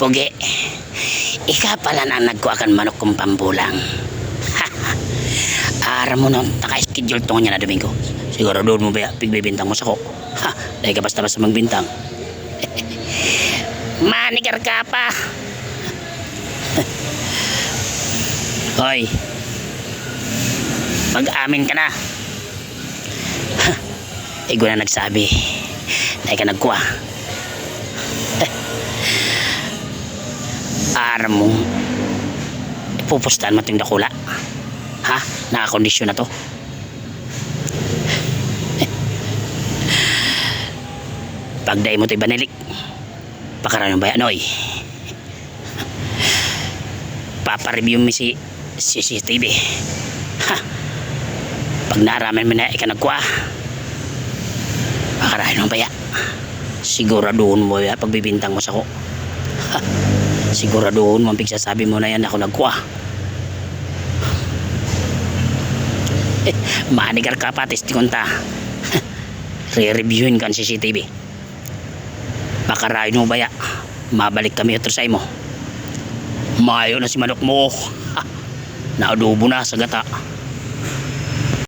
Pugi, ika pala na nagkuakan manok kong pambulang. Ara mo nun, naka-schedule to niya na Domingo. Siguro doon mo ba pigbibintang mo sa ko? Ha, dahil ka basta-basta magbintang. Manigar ka pa. Hoy, mag-amin ka na. Igo na nagsabi. Dahil ka nagkuha. Aram mo. Ipupustahan mo itong dakula. Ha? Nakakondisyon na to. Pagday mo ito'y banilik. Pakaran ng bayan, oy. Papareview mo si CCTV. Ha? Pag naaraman mo na ikanagkwa. Pakarahin ng baya. Siguraduhin mo ya pagbibintang mo sa ko. Ha? Siguraduhin mo ang pigsasabi mo na yan ako nagkuha. Eh, manigar ka pa, testikon ta. Re-reviewin ka ang CCTV. Pakarahin mo baya. Mabalik kami atro sa imo. Mayo na si manok mo. Ha, na sa gata.